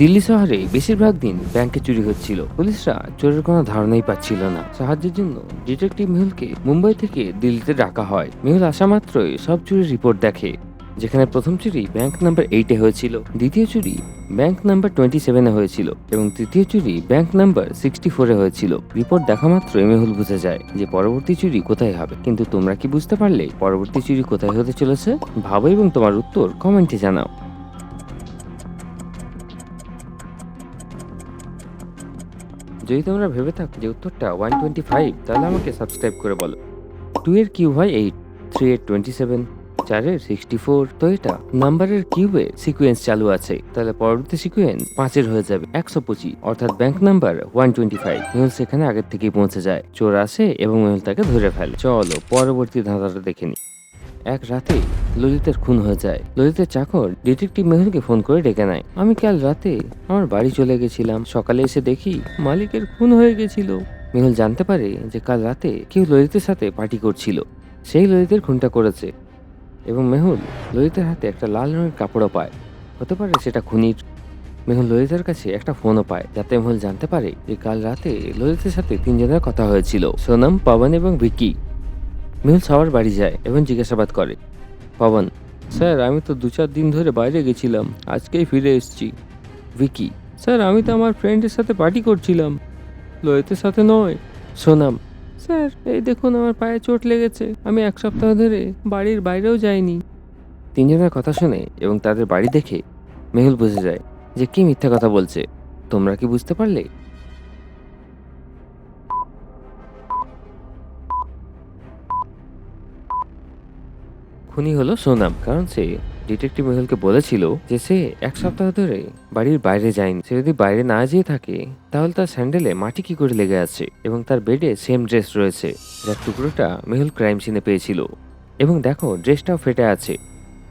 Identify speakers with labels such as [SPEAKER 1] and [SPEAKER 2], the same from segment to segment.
[SPEAKER 1] দিল্লি শহরে বেশিরভাগ দিন ব্যাংকে চুরি হচ্ছিল। পুলিশরা চোরের কোনো ধারণাই পাচ্ছিল না। সাহায্যের জন্য ডিটেকটিভ মেহুলকে মুম্বাই থেকে দিল্লিতে ডাকা হয়। মেহুল আসা মাত্রই সব চুরির রিপোর্ট দেখে, যেখানে প্রথম চুরি ব্যাংক নাম্বার এইটে হয়েছিল। দ্বিতীয় চুরি ব্যাংক নাম্বার টোয়েন্টি সেভেনে হয়েছিল এবং তৃতীয় চুরি ব্যাংক নাম্বার সিক্সটি ফোরে হয়েছিল। রিপোর্ট দেখা মাত্র মেহুল বুঝে যায় যে পরবর্তী চুরি কোথায় হবে। কিন্তু তোমরা কি বুঝতে পারলে পরবর্তী চুরি কোথায় হতে চলেছে? ভাবো এবং তোমার উত্তর কমেন্টে জানাও। যদি তোমরা ভেবে থাকো যে উত্তরটা ওয়ান টোয়েন্টি ফাইভ তাহলে আমাকে সাবস্ক্রাইব করে বলো। টু এর কিউ হয় এইট থ্রি এর টোয়েন্টি সেভেন চারের সিক্সটি ফোর তো এটা নাম্বারের কিউবে সিকুয়েন্স চালু আছে, তাহলে পরবর্তী সিকুয়েন্স পাঁচের হয়ে যাবে একশো পঁচিশ। অর্থাৎ bank number one twenty five Mehul সেখানে আগের থেকেই পৌঁছে যায়। চোর আসে এবং মেহুল তাকে ধরে ফেলে। চলো, পরবর্তী ধাঁধাটা দেখে নি। এক রাতে ললিতের খুন হয়ে যায়। ললিতের চাকর ডিটেকটিভ মেহুলকে ফোন করে ডেকে নেয়। আমি কাল রাতে আমার বাড়ি চলে গেছিলাম। সকালে এসে দেখি মালিকের খুন হয়ে গেছিল। মেহুল জানতে পারে যে কাল রাতে কেউ ললিতের সাথে পার্টি করছিল। সেই ললিতের খুনটা করেছে এবং মেহুল ললিতের হাতে একটা লাল রঙের কাপড়ও পায়। হতে পারে সেটা খুনির। মেহুল ললিতের কাছে একটা ফোনও পায়। যাতে মেহুল জানতে পারে যে কাল রাতে ললিতের সাথে তিনজনের কথা হয়েছিল। সোনাম, পবন এবং ভিকি। মেহুল সবার বাড়ি যায় এবং জিজ্ঞাসাবাদ করে। পবন। স্যার, আমি তো দু চার দিন ধরে বাইরে গেছিলাম, আজকেই ফিরে এসেছি। ভিকি, স্যার, আমি তো আমার ফ্রেন্ডের সাথে পার্টি করছিলাম। ললিতের সাথে নয়। সোনাম, স্যার, এই দেখুন আমার পায়ে চোট লেগেছে। আমি এক সপ্তাহ ধরে বাড়ির বাইরেও যাইনি। তিনজনের কথা শুনে এবং তাদের বাড়ি দেখে মেহুল বুঝে যায় যে কি মিথ্যা কথা বলছে। তোমরা কি বুঝতে পারলে? খুনি হলো সোনাম, কারণ সে ডিটেকটিভ মেহুলকে বলেছিল যে সে এক সপ্তাহ ধরে বাড়ির বাইরে যায়নি। সে যদি বাইরে না যেয়ে থাকে, তাহলে তার স্যান্ডেলে মাটি কি করে লেগে আছে এবং তার বেডে সেম ড্রেস রয়েছে যার টুকরোটা মেহুল ক্রাইম সিনে পেয়েছিল। এবং দেখো ড্রেসটাও ফেটে আছে।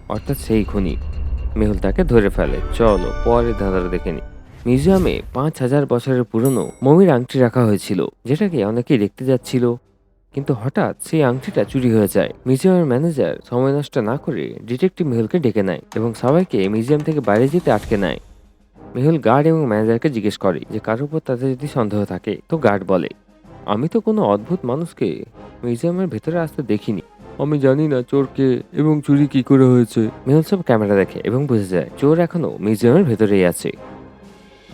[SPEAKER 1] অর্থাৎ সেই খুনি। মেহুল তাকে ধরে ফেলে। চলো, পরে ধাঁধাটা দেখে নি। মিউজিয়ামে পাঁচ হাজার বছরের পুরনো মমির আংটি রাখা হয়েছিল, যেটাকে অনেকেই দেখতে যাচ্ছিল। কিন্তু হঠাৎ সেই আংটিটা চুরি হয়ে যায়। মিউজিয়ামের ম্যানেজার সময় নষ্ট না করে ডিটেকটিভ মেহুলকে ডেকে নেয় এবং সবাইকে মিউজিয়াম থেকে বাইরে যেতে আটকে নেয়। মেহুল গার্ড এবং ম্যানেজারকে জিজ্ঞেস করে যে কার উপর তাদের যদি সন্দেহ থাকে? তো গার্ড বলে আমি তো কোনো অদ্ভুত মানুষকে মিউজিয়ামের ভেতরে আসতে দেখিনি। আমি জানি না চোরকে এবং চুরি কি করে হয়েছে। মেহুল সব ক্যামেরা দেখে এবং বুঝে যায় চোর এখনও মিউজিয়ামের ভেতরেই আছে।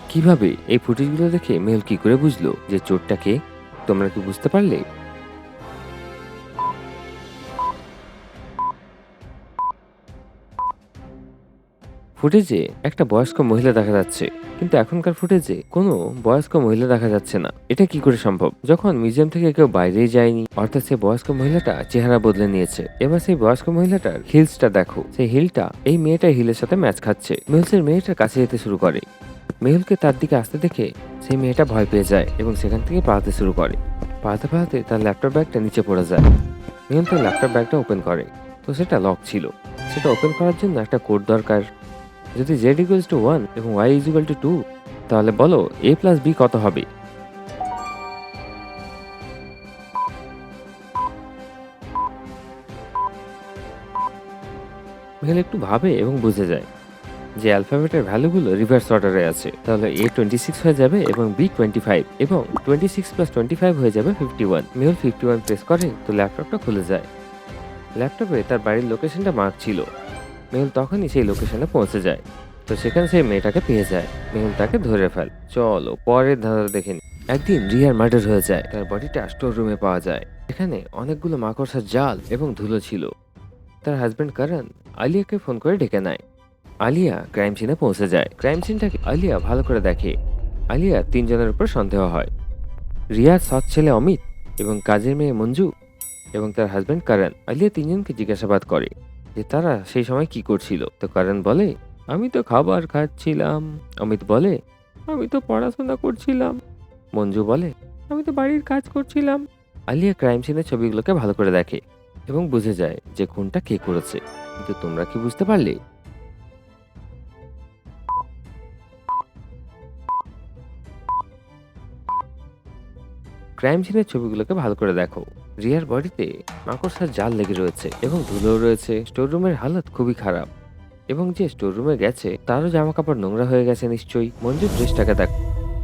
[SPEAKER 1] কীভাবে? এই ফুটেজগুলো দেখে মেহুল কি করে বুঝলো যে চোরটাকে তোমরা কি বুঝতে পারলে? ফুটেজে একটা বয়স্ক মহিলা দেখা যাচ্ছে, কিন্তু এখনকার ফুটেজে কোনো বয়স্ক মহিলা দেখা যাচ্ছে না। এটা কি করে সম্ভব? যখন মিউজিয়াম থেকে কেউ বাইরেই যায়নি, অর্থাৎ সেই বয়স্ক মহিলাটা চেহারা বদলে নিয়েছে, এবার সেই বয়স্ক মহিলাটার হিলসটা দেখো। সেই হিলটা, এই মেয়েটার হিলের সাথে ম্যাচ খাচ্ছে। মেহুলসের মেয়েটার কাছে যেতে শুরু করে। মেহুলকে তার দিকে আসতে দেখে সেই মেয়েটা ভয় পেয়ে যায় এবং সেখান থেকে পালাতে শুরু করে। পালাতে পালাতে তার ল্যাপটপ ব্যাগটা নিচে পড়ে যায়। মেহুল তার ল্যাপটপ ব্যাগটা ওপেন করে। তো সেটা লক ছিল। সেটা ওপেন করার জন্য একটা কোড দরকার। যদি জেড ইকুয়ালস টু ওয়ান এবং Y is equal to two তাহলে বলো এ প্লাস বি কত হবে? মেহুল একটু ভাবে এবং বুঝে যায় যে অ্যালফাবেটের ভ্যালুগুলো রিভার্স অর্ডারে আছে। তাহলে এ টোয়েন্টি সিক্স হয়ে যাবে এবং বি টোয়েন্টি ফাইভ এবং twenty six plus twenty five হয়ে যাবে fifty one Mehul fifty one press করে তো ল্যাপটপটা খুলে যায়। ল্যাপটপে তার বাড়ির লোকেশনটা মার্ক ছিল। মেহুল তখনই সেই লোকেশনে পৌঁছে যায়। তো সেখানে সেই মেয়েটাকে পেয়ে যায়। মেহুল তাকে ধরে ফেল। চলো, পরের ধাঁধা দেখে নি। একদিন রিয়ার মার্ডার হয়ে যায়। তার বডিটা স্টোর রুমে পাওয়া যায়। এখানে অনেকগুলো মাকড়সার জাল এবং ধুলো ছিল। তার হাজবেন্ড করণ আলিয়াকে ফোন করে ডেকে নেয়। আলিয়া ক্রাইম সিনে পৌঁছে যায়। ক্রাইম সিনটাকে আলিয়া ভালো করে দেখে। আলিয়া তিনজনের উপর সন্দেহ হয়। রিয়ার সৎ ছেলে অমিত এবং কাজের মেয়ে মঞ্জু এবং তার হাজব্যান্ড করণ। আলিয়া তিনজনকে জিজ্ঞাসাবাদ করে। যে তারা সেই সময় কি করছিল? তো করণ বলে, আমি তো খাবার খাচ্ছিলাম। অমিত বলে, আমি তো পড়াশোনা করছিলাম। মঞ্জু বলে, আমি তো বাড়ির কাজ করছিলাম। আলিয়া ক্রাইম সিনের ছবিগুলোকে ভালো করে দেখে এবং বুঝে যায় যে খুনটা কে করেছে। কিন্তু তোমরা কি বুঝতে পারলে? ক্রাইম সিনের ছবিগুলোকে ভালো করে দেখো। রিয়ার বডিতে মাকড়সার জাল লেগে রয়েছে এবং ধুলো রয়েছে। স্টোর রুমের হালত খুবই খারাপ এবং যে স্টোর রুমে গেছে, তারও জামা কাপড় নোংরা হয়ে গেছে নিশ্চয়ই। মঞ্জুর ড্রেসটাকে দেখ।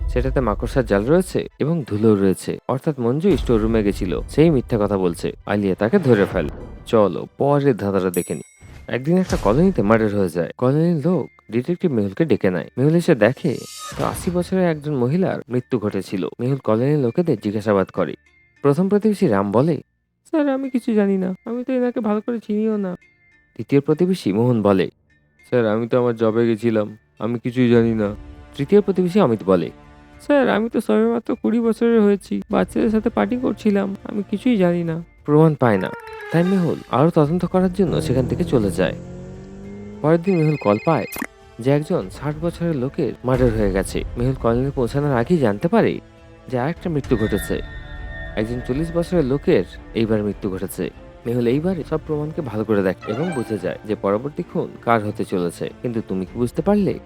[SPEAKER 1] সেটাতে মাকড়সার জাল রয়েছে এবং ধুলো রয়েছে। অর্থাৎ মঞ্জু স্টোর রুমে গেছিল। সেই মিথ্যা কথা বলছে। আলিয়া, তাকে ধরে ফেল। চলো পরের ধাঁধাটা দেখে নি। একদিন একটা কলোনিতে মার্ডার হয়ে যায়। কলোনির লোক ডিটেকটিভ মেহুলকে ডেকে নেয়। মেহুল এসে দেখে, তো আশি বছরের একজন মহিলার মৃত্যু ঘটেছিল। মেহুল কলোনির লোকেদের জিজ্ঞাসাবাদ করে। প্রথম প্রতিবেশী রাম বলে স্যার আমি কিছু জানি না। আমি তো এনাকে ভালো করে চিনিও না। দ্বিতীয় প্রতিবেশী মোহন বলে স্যার আমি তো আমার জবে গেছিলাম। আমি কিছুই জানি না। তৃতীয় প্রতিবেশী অমিত বলে স্যার আমি তো সবেমাত্র কুড়ি বছরের হয়েছি। বাচ্চাদের সাথে পার্টি করছিলাম। আমি কিছুই জানি না। প্রমাণ পায় না। তাই মেহুল আরও তদন্ত করার জন্য সেখান থেকে চলে যায়। পরের দিন মেহুল কল পায় যে একজন ষাট বছরের লোকের মার্ডার হয়ে গেছে। মেহুল কলোনি পৌঁছানোর আগেই জানতে পারে যে আরেকটা মৃত্যু ঘটেছে। একজন চল্লিশ বছরের লোকের এইবার মৃত্যু ঘটেছে। মেহুল এইবার সব প্রমাণকে ভালো করে দেখে এবং বুঝে যায় যে পরবর্তী খুন কার হতে চলেছে। কিন্তু তুমি কি বুঝতে পারলে?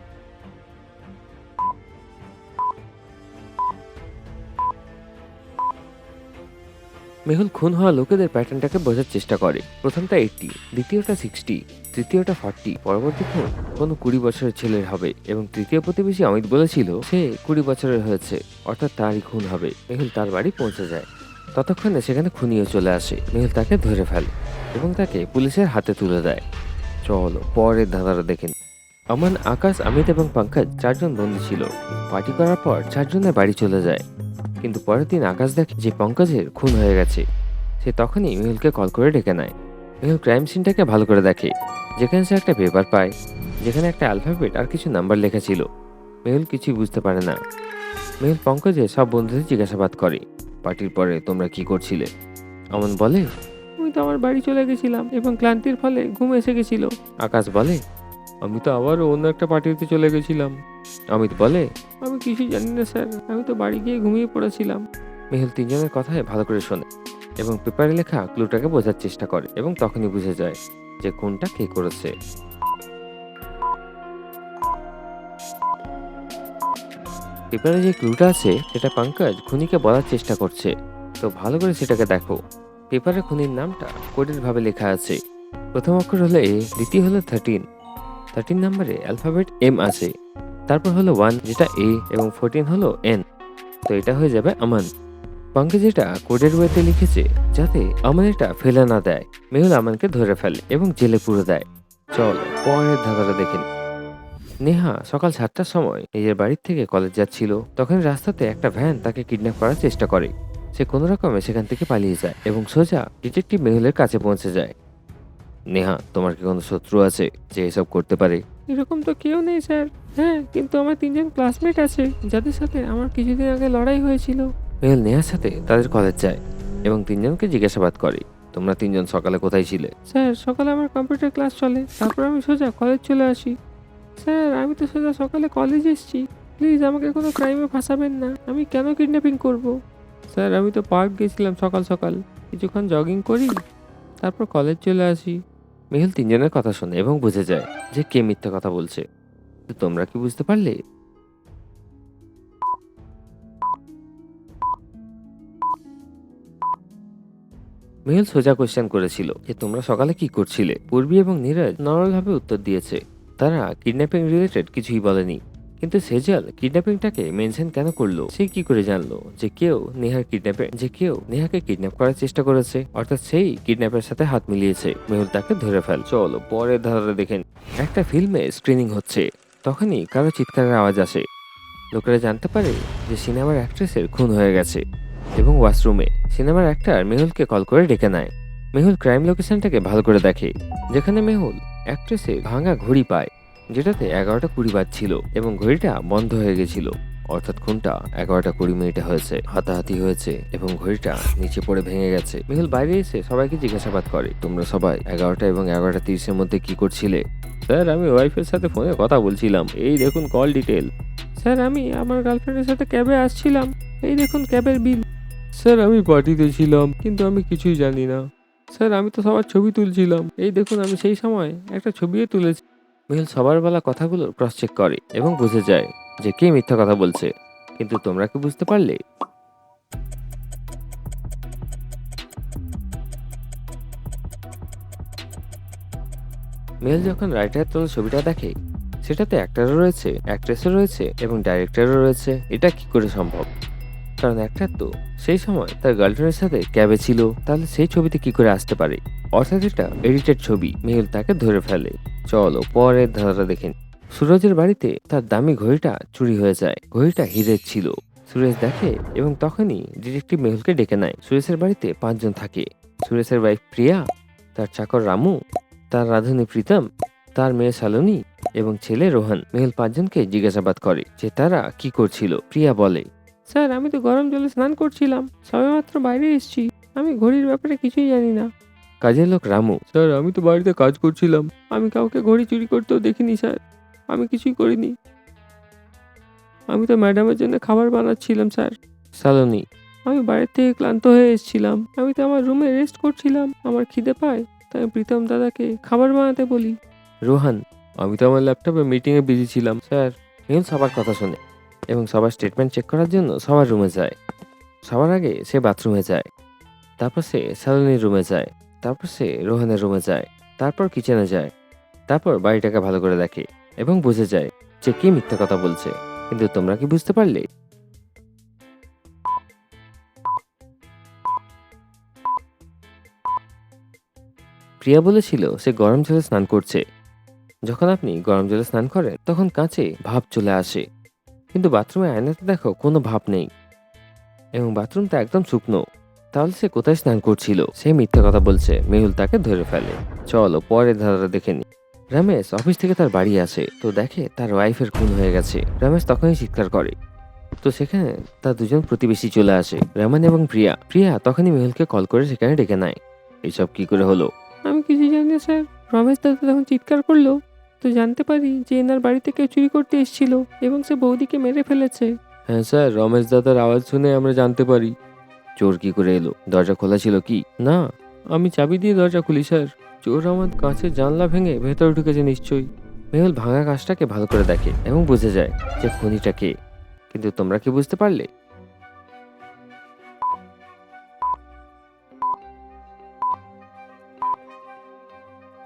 [SPEAKER 1] মেহুল খুন হওয়া লোকেদের প্যাটার্নটাকে বোঝার চেষ্টা করে। প্রথমটা এইটটি দ্বিতীয়টা সিক্সটি তৃতীয়টা ফর্টি পরবর্তী খুন কোনো কুড়ি বছরের ছেলের হবে এবং তৃতীয় প্রতিবেশী অমিত বলেছিল, সে কুড়ি বছরের হয়েছে, অর্থাৎ তারই খুন হবে। মেহুল তার বাড়ি পৌঁছে যায়। ততক্ষণে সেখানে খুনিও চলে আসে। মেহুল তাকে ধরে ফেলে এবং তাকে পুলিশের হাতে তুলে দেয়। চলো, পরের ধাঁধাটা দেখেন আমান আকাশ, অমিত এবং পঙ্কজ চারজন বন্ধু ছিল। পার্টি করার পর চারজনের বাড়ি চলে যায়। কিন্তু পরের দিন আকাশ দেখে যে পঙ্কজের খুন হয়ে গেছে, সে তখনই মেহুলকে কল করে ডেকে নেয়। মেহুল ক্রাইম সিনটাকে ভালো করে দেখে। যেখানে সে একটা পেপার পায়, যেখানে একটা অ্যালফাবেট আর কিছু নাম্বার লেখা ছিল। মেহুল কিছুই বুঝতে পারে না। মেহুল পঙ্কজের সব বন্ধুদের জিজ্ঞাসাবাদ করে। পার্টির পরে তোমরা কি করছিলে? অমন বলে? আমি তো আমার বাড়ি চলে গেছিলাম এবং ক্লান্তির ফলে ঘুম এসে গেছিল। আকাশ বলে? আমি তো আবারও অন্য একটা পার্টিতে চলে গেছিলাম। অমিত বলে? আমি কিছুই জানি না স্যার। আমি তো বাড়ি গিয়ে ঘুমিয়ে পড়েছিলাম। মেহুল তিনজনের কথায় ভালো করে শোনে এবং পেপারে লেখা ক্লুটাকে বোঝার চেষ্টা করে এবং তখনই বুঝে যায় যে কোনটা কে করেছে। পেপারে যে ক্লুটা আছে, সেটা পঙ্কজ খুনিকে বলার চেষ্টা করছে। তো ভালো করে সেটাকে দেখো। পেপারে খুনির নামটা কোডের ভাবে লেখা আছে। প্রথম অক্ষর হলো এ, দ্বিতীয় হলো থার্টিন থার্টিন নাম্বারে অ্যালফাবেট এম আছে। তারপর হলো ওয়ান যেটা এ এবং ফোরটিন হলো এন তো এটা হয়ে যাবে আমান পঙ্কজ এটা কোডের ওয়েতে লিখেছে, যাতে আমান এটা ফেলে না দেয়। মেহুল আমানকে ধরে ফেলে এবং জেলে পুরো দেয়। চল, পরের ধাঁধাটা দেখে নিই। নেহা সকাল সাতটার সময় নিজের বাড়ির থেকে কলেজ যাচ্ছিল। তখন রাস্তাতে একটা ভ্যান তাকে কিডন্যাপ করার চেষ্টা করে। সে কোনো রকমে সেখান থেকে পালিয়ে যায় এবং সোজা ডিটেকটিভ মেহুলের কাছে পৌঁছে যায়। নেহা তোমার কি কোনো শত্রু আছে যে এসব করতে পারে? এরকম তো কেউ নেই স্যার। হ্যাঁ কিন্তু আমার তিনজন ক্লাসমেট আছে যাদের সাথে আমার কিছুদিন আগে লড়াই হয়েছিল। মেহুল নেহার সাথে তাদের কলেজ যায় এবং তিনজনকে জিজ্ঞাসাবাদ করে তোমরা তিনজন সকালে কোথায় ছিলে? স্যার সকালে আমার কম্পিউটার ক্লাস চলে তারপর আমি সোজা কলেজ চলে আসি। স্যার, আমি তো সোজা সকালে কলেজ এসেছি। প্লিজ আমাকে কোনো ক্রাইমে ফাঁসাবেন না। আমি কেন কিডন্যাপিং করব? স্যার, আমি তো পার্ক গেছিলাম সকাল সকাল। কিছুক্ষণ জগিং করি, তারপর কলেজ চলে আসি। মেহুল তিনজনের কথা শোনে এবং বুঝে যায় যে কে মিথ্যা কথা বলছে। তো তোমরা কি বুঝতে পারলে? মেহুল সোজা কোয়েশ্চেন করেছিল যে তোমরা সকালে কি করছিলে? পূর্বী এবং নীরজ নরমালভাবে উত্তর দিয়েছে তারা কিডন্যাপিং রিলেটেড কিছুই বলেনি। কিন্তু সেজাল কিডন্যাপিংটাকে মেনশন কেন করল? সে কি করে জানলো যে কেউ নেহার কিডন্যাপে যে কেউ নেহাকে কিডন্যাপ করার চেষ্টা করেছে। অর্থাৎ সেই কিডন্যাপের সাথে হাত মিলিয়েছে। মেহুল তাকে ধরে ফেল। চলো, পরের ধারাটা দেখেন। একটা ফিল্মে স্ক্রিনিং হচ্ছে। তখনই কারও চিৎকারের আওয়াজ আসে। লোকেরা জানতে পারে যে সিনেমার অ্যাক্ট্রেসের খুন হয়ে গেছে। এবং ওয়াশরুমে সিনেমার অ্যাক্টর মেহুলকে কল করে ডেকে নেয়। মেহুল ক্রাইম লোকেশনটাকে ভালো করে দেখে। যেখানে মেহুল অ্যাক্ট্রেসের ভাঙা ঘড়ি পায়, যেটাতে এগারোটা কুড়ি বাজছিল এবং ঘড়িটা বন্ধ হয়ে গেছিল। অর্থাৎ খুনটা এগারোটা কুড়ি মিনিটে হয়েছে, হাতাহাতি হয়েছে এবং ঘড়িটা নিচে পড়ে ভেঙে গেছে। মেহুল বাইরে এসে সবাইকে জিজ্ঞাসাবাদ করে, তোমরা সবাই এগারোটা এবং এগারোটা তিরিশের মধ্যে কি করছিলে? স্যার, আমি ওয়াইফের সাথে ফোনে কথা বলছিলাম। এই দেখুন কল ডিটেল। স্যার, আমি আমার গার্লফ্রেন্ডের সাথে ক্যাবে আসছিলাম। এই দেখুন ক্যাবের বিল। স্যার, আমি পার্টিতে ছিলাম, কিন্তু আমি কিছুই জানি না। স্যার, আমি তো সবার ছবি তুলছিলাম। এই দেখুন, আমি সেই সময় একটা ছবিও তুলেছি। মেহুল সবার বলা কথাগুলো ক্রস চেক করে এবং বুঝে যায় যে কে মিথ্যা কথা বলছে। কিন্তু তোমরা কি বুঝতে পারলে? মেহুল যখন রাইটার তোলা ছবিটা দেখে, সেটাতে অ্যাক্টারও রয়েছে অ্যাক্ট্রেসও রয়েছে এবং ডাইরেক্টরও রয়েছে, এটা কি করে সম্ভব? কারণ অ্যাক্টার তো, সেই সময় তার গার্লফ্রেন্ডের সাথে ক্যাবে ছিল, তাহলে সেই ছবিতে কি করে আসতে পারে? অর্থাৎ এটা এডিটেড ছবি, মেহুল তাকে ধরে ফেলে। চলো, পরের ধারাটা দেখেন সুরজের বাড়িতে তার দামি ঘড়িটা চুরি হয়ে যায়। ঘড়িটা হিরের ছিল। সুরেশ দেখে এবং তখনই ডিটেকটিভ মেহুলকে ডেকে নেয়। সুরেশের বাড়িতে পাঁচজন থাকে। সুরেশের ওয়াইফ প্রিয়া, তার চাকর রামু, তার রাধুনী প্রীতম, তার মেয়ে শালনী এবং ছেলে রোহান। মেহুল পাঁচজনকে জিজ্ঞাসাবাদ করে যে তারা কি করছিল। প্রিয়া বলে স্যার আমি তো গরম জলে স্নান করছিলাম। সবেমাত্র বাইরে এসেছি। আমি ঘড়ির ব্যাপারে কিছুই জানি না। কাজের লোক রামু। স্যার আমি তো বাড়িতে কাজ করছিলাম। আমি কাউকে ঘড়ি চুরি করতেও দেখিনি স্যার। আমি কিছুই করিনি। আমি তো ম্যাডামের জন্য খাবার বানাচ্ছিলাম স্যার। সালোনি। আমি বাইরে থেকে ক্লান্ত হয়ে এসেছিলাম। আমি তো আমার রুমে রেস্ট করছিলাম। আমার খিদে পায় তাই আমি প্রীতম দাদাকে খাবার বানাতে বলি। রোহান আমি তো আমার ল্যাপটপে মিটিংয়ে বিজি ছিলাম। স্যার মেহুল সবার কথা শোনে। এবং সবার স্টেটমেন্ট চেক করার জন্য সবার রুমে যায়। সবার আগে সে বাথরুমে যায়। তারপর সে সালোনির রুমে যায়। তারপর সে রোহানের রুমে যায়। তারপর কিচেনে যায়। তারপর বাড়িটাকে ভালো করে দেখে এবং বুঝে যায় যে কে মিথ্যা কথা বলছে। কিন্তু তোমরা কি বুঝতে পারলে? প্রিয়া বলেছিল সে গরম জলে স্নান করছে। যখন আপনি গরম জলে স্নান করেন, তখন কাঁচে ভাব চলে আসে। কিন্তু বাথরুমে আয়নাতে দেখো কোনো ভাব নেই। এবং বাথরুমটা একদম শুকনো। তাহলে সে কোথায় স্নান করছিল? সে মিথ্যা কথা বলছে। মেহুল তাকে ধরে ফেলে। চলো পরে ধারাটা দেখে নি। রমেশ অফিস থেকে তার বাড়ি আসে। তো দেখে তার ওয়াইফের খুন হয়ে গেছে। রমেশ তখনই চিৎকার করে। তো সেখানে তার দুজন প্রতিবেশী চলে আসে। রমন এবং প্রিয়া। প্রিয়া তখনই মেহুলকে কল করে সেখানে ডেকে নেয়। এইসব কি করে হলো? আমি কিছু জানি স্যার। রমেশ দাদা তখন চিৎকার করল। তো জানতে পারি যে এনার বাড়িতে কেউ চুরি করতে এসেছিল এবং সে বৌদিকে মেরে ফেলেছে। হ্যাঁ স্যার, রমেশ দাদার আওয়াজ শুনে আমরা জানতে পারি। চোর কি করে এলো? দরজা খোলা ছিল কি? না, আমি চাবি দিয়ে দরজা খুলি, স্যার। চোর আমার কাঁচের জানলা ভেঙে ভেতরে ঢুকেছে নিশ্চয়ই। মেহুল ভাঙা কাজটাকে ভালো করে দেখে এবং বুঝে যায় যে খনিটা কে। কিন্তু তোমরা কি বুঝতে পারলে?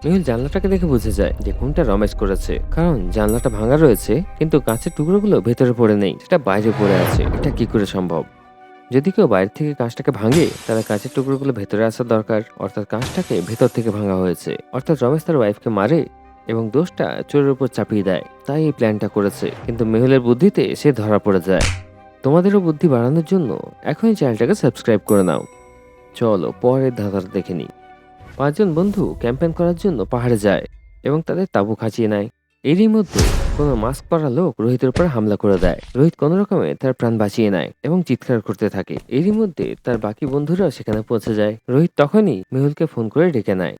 [SPEAKER 1] মেহুল জানলাটাকে দেখে বুঝে যায় যে কোনটা রমেশ করেছে। কারণ জানলাটা ভাঙা রয়েছে, কিন্তু কাঁচের টুকরোগুলো ভেতরে পড়ে নেই, সেটা বাইরে পড়ে আছে। এটা কি করে সম্ভব? যদি কেউ বাইরে থেকে কাঁচটাকে ভাঙে, তাহলে কাঁচের টুকরোগুলো ভেতরে আসা দরকার। অর্থাৎ কাঁচটাকে ভেতর থেকে ভাঙা হয়েছে। অর্থাৎ রমেশ তার ওয়াইফকে মারে এবং দোষটা চোরের উপর চাপিয়ে দেয়। তাই এই প্ল্যানটা করেছে। কিন্তু মেহুলের বুদ্ধিতে সে ধরা পড়ে যায়। তোমাদেরও বুদ্ধি বাড়ানোর জন্য এখনই চ্যানেলটাকে সাবস্ক্রাইব করে নাও। চলো পরের ধাঁধাটা দেখে নিই। পাঁচজন বন্ধু ক্যাম্পেন করার জন্য পাহাড়ে যায় এবং তাদের তাঁবু খাঁচিয়ে নেয়। এরই মধ্যে কোনো মাস্ক পরা লোক রোহিতের উপর হামলা করে দেয়। রোহিত কোনো রকমে তার প্রাণ বাঁচিয়ে নেয় এবং চিৎকার করতে থাকে। এরই মধ্যে তার বাকি বন্ধুরা সেখানে পৌঁছে যায়। রোহিত তখনই মেহুলকে ফোন করে ডেকে নেয়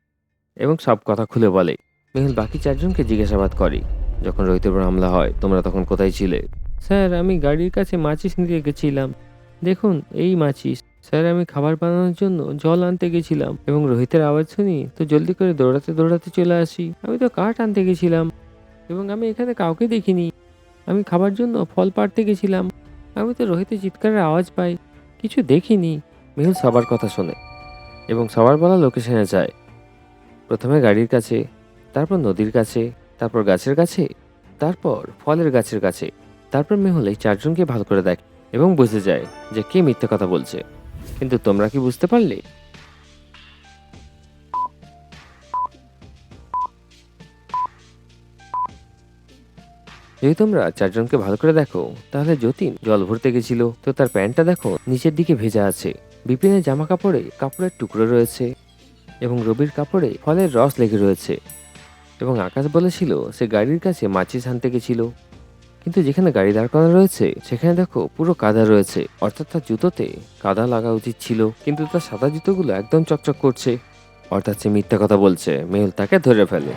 [SPEAKER 1] এবং সব কথা খুলে বলে। মেহুল বাকি চারজনকে জিজ্ঞাসাবাদ করে, যখন রোহিতের উপর হামলা হয়, তোমরা তখন কোথায় ছিলে? স্যার, আমি গাড়ির কাছে মাচিস নিতে গেছিলাম। দেখুন, এই মাচিস। স্যার, আমি খাবার বানানোর জন্য জল আনতে গেছিলাম এবং রোহিতের আওয়াজ শুনি তো জলদি করে দৌড়াতে দৌড়াতে চলে আসি। আমি তো কাঠ আনতে গেছিলাম এবং আমি এখানে কাউকে দেখিনি। আমি খাবার জন্য ফল পাড়তে গেছিলাম। আমি তো রোহিতের চিৎকারের আওয়াজ পাই, কিছু দেখিনি। মেহুল সবার কথা শোনে এবং সবার বলা লোকেশনে যায়। প্রথমে গাড়ির কাছে, তারপর নদীর কাছে, তারপর গাছের কাছে, তারপর ফলের গাছের কাছে, তারপর মেহুল এই চারজনকে ভালো করে দেখে এবং বুঝে যায় যে কে মিথ্যে কথা বলছে। কিন্তু তোমরা কি বুঝতে পারলে? যদি তোমরা চারজনকে ভালো করে দেখো, তাহলে যতীন জল ভরতে গেছিল। তো তার প্যান্টটা দেখো, নিচের দিকে ভেজা আছে। বিপিনের জামা কাপড়ে কাপড়ের টুকরো রয়েছে এবং রবির কাপড়ে ফলের রস লেগে রয়েছে। এবং আকাশ বলেছিল, সে গাড়ির কাছে মাছি আনতে গেছিল। কিন্তু যেখানে গাড়ি দাঁড় করানো রয়েছে, সেখানে দেখো পুরো কাদা রয়েছে। অর্থাৎ তার জুতোতে কাদা লাগা উচিত ছিল, কিন্তু তার সাদা জুতোগুলো একদম চকচক করছে। অর্থাৎ সে মিথ্যা কথা বলছে। মেহুল তাকে ধরে ফেলে।